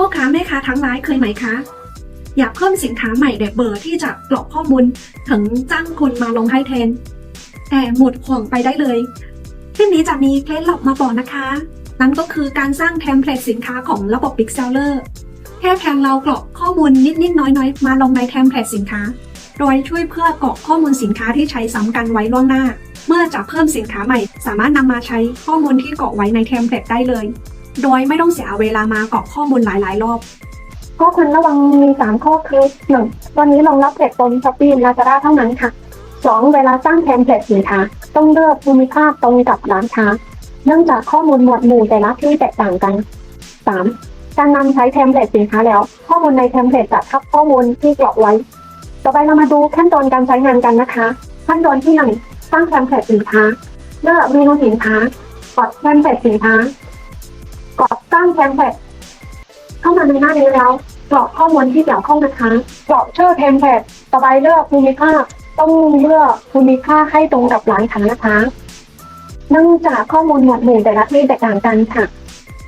พ่อค้าแม่ค้าทั้งหลายเคยไหมคะ อยากเพิ่มสินค้าใหม่แบบเบอร์ที่จะกรอกข้อมูลถึงจ้างคนมาลงให้แทน แต่หมดห่วงไปได้เลยคลิปนี้จะมีเคล็ดลับมาบอกนะคะ นั่นก็คือการสร้างเทมเพลตสินค้าของระบบ Big Seller แค่เพียงเรากรอกข้อมูลนิดๆน้อยๆ มาลงในเทมเพลตสินค้า โดยช่วยเพื่อกรอกข้อมูลสินค้าที่ใช้ซ้ำกันไว้ล่วงหน้า เมื่อจะเพิ่มสินค้าใหม่ สามารถนำมาใช้ข้อมูลที่กรอกไว้ในเทมเพลตได้เลย โดยไม่ต้องเสียเวลามากรอกข้อมูลหลาย ๆ รอบ ข้อควรระวังมีสามข้อคือหนึ่งวันนี้รองรับแพลตฟอร์มช้อปปี้ลาซาด้าเท่านั้นค่ะสองเวลาสร้างเทมเพลตสินค้าต้องเลือกภูมิภาคตรงกับร้านค้า เนื่องจากข้อมูลหมวดหมู่แต่ละที่แตกต่างกันสามการนำใช้เทมเพลตสินค้าแล้ว ข้อมูลในเทมเพลตจะทับข้อมูลที่กรอกไว้ ต่อไปเรามาดูขั้นตอนการใช้งานกันนะคะ ขั้นตอนที่หนึ่งสร้างเทมเพลตสินค้าเลือกเมนูสินค้ากดเทมเพลตสินค้า กดสร้างเทมเพลตเข้ามาในหน้านี้แล้วกรอกข้อมูลที่เกี่ยวข้องนะคะกรอกชื่อเทมเพลตต่อไปเลือกภูมิภาคต้องเลือกภูมิภาคให้ตรงกับร้านค้านะคะเนื่องจากข้อมูลหมวดหมู่แต่ละที่แตกต่างกันค่ะ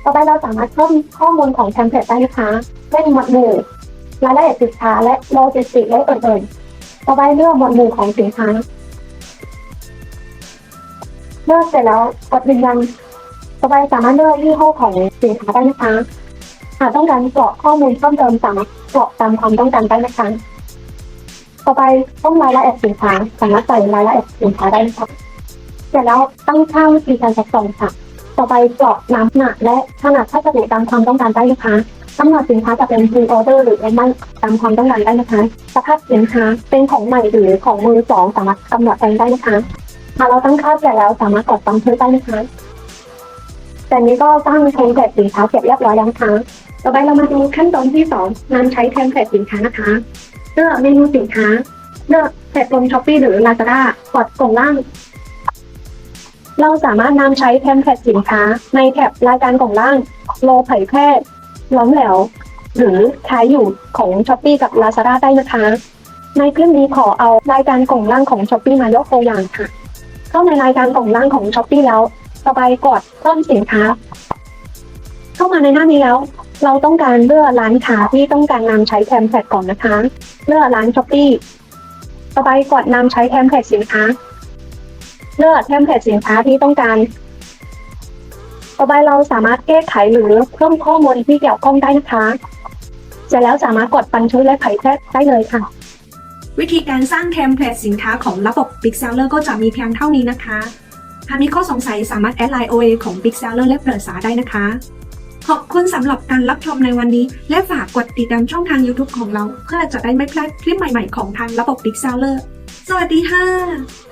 ต่อไปเราสามารถเพิ่มข้อมูลของเทมเพลตได้นะคะเช่นหมวดหมู่รายละเอียดสินค้าและโลจิสติกและอื่นๆต่อไปเลือกหมวดหมู่ของสินค้าเลือกเสร็จแล้วกดยืนยัน ต่อไปสามารถเลือกยี่ห้อของสินค้าได้นะคะหากต้องการกรอกข้อมูลเพิ่มเติมสามารถกรอกตามความต้องการได้นะคะต่อไปต้องรายละเอียดสินค้าสามารถใส่รายละเอียดสินค้าได้นะคะเสร็จแล้วตั้งค่าวิธีการจัดส่งค่ะ ต่อไปกรอกน้ำหนักและขนาดพัสดุตามความต้องการได้นะคะกำหนดสินค้าจะเป็น pre order หรือไม่ตามความต้องการได้นะคะ สภาพสินค้าเป็นของใหม่หรือของมือสองสามารถกำหนดเองได้นะคะหากเราตั้งค่าเสร็จแล้วสามารถกดบันทึกได้นะคะ แต่นี้ก็สร้างเทมเพลตสินค้าเสร็จเรียบร้อยแล้วนะคะต่อไปเรามาดูขั้นตอนที่สองนำใช้เทมเพลตสินค้านะคะเลือกเมนูสินค้า เลือกแพลตฟอร์มช้อปปี้หรือ Lazada กดกล่องล่าง เราสามารถนำใช้เทมเพลตสินค้า ในแท็บรายการกล่องล่าง โลเผยแพร่ล้อมแหลวหรือขายอยู่ของ s h อ p e e กับ Lazada ได้นะคะ ในคลิปนี้ขอเอารายการกล่องล่างของ s h อ p e e มายกตัวอย่างค่ะ เข้าในรายการกล่องล่างของ s h อ p e e แล้ว ต่อไปกดเพิ่มสินค้า เข้ามาในหน้านี้แล้ว เราต้องการเลือกร้านค้าที่ต้องการนำใช้เทมเพลตก่อนนะคะ เลือกร้าน s h อ p e e ต่อไปกดนำใช้เทมเพลตสินค้า เลือกเทมเพลตสินค้าที่ต้องการต่อไปเราสามารถแก้ไขหรือเพิ่มข้อมูลที่เกี่ยวข้องได้นะคะเสร็จแล้วสามารถกดบันทึกและเผยแพร่ได้เลยค่ะ วิธีการสร้างเทมเพลตสินค้าของระบบ Big Seller ก็จะมีเพียงเท่านี้นะคะ หากมีข้อสงสัยสามารถแอดไลน์ OA ของ Big Seller และเปิดสาได้นะคะ ขอบคุณสำหรับการรับชมในวันนี้ และฝากกดติดตามช่องทาง YouTube ของเรา เพื่อจะได้ไม่พลาดคลิปใหม่ๆของทางระบบ Big Seller สวัสดีค่ะ